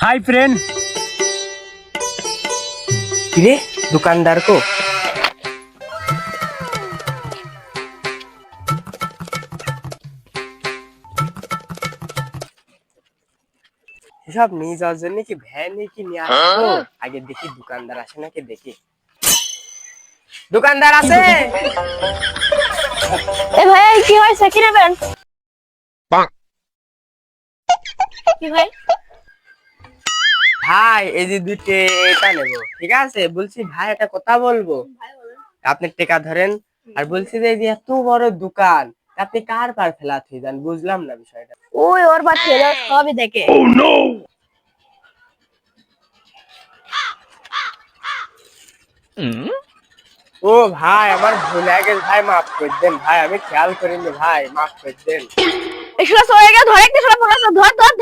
Hi friend কিরে দোকানদার কো এসব নিয়ে যাওয়ার জন্য কি ভ্যানে কি নিয়ে আসবো আগে দেখি দোকানদার আসে নাকি দেখি দোকানদার আছে এ ভাই কি হয়েছে কি নেবেন কি ভাই ভাই এই যে দুইটে এটা নেব ঠিক আছে? বলছি ভাই একটা কথা বলব? আপনি টেকা ধরেন আর বলছি যে এত বড় দোকান আপনি কার পার ফেলা থুই যান বুঝলাম না বিষয়টা। ওই ওর বা ছেলে সবই দেখে। ও ভাই আমার ভুল হয়ে গেছে। ভাই মাফ করে দেন ভাই আমি খেয়াল করিনি ভাই মাফ করে দেন। এসব হয়ে গেল ধরে একটা ধর ধর।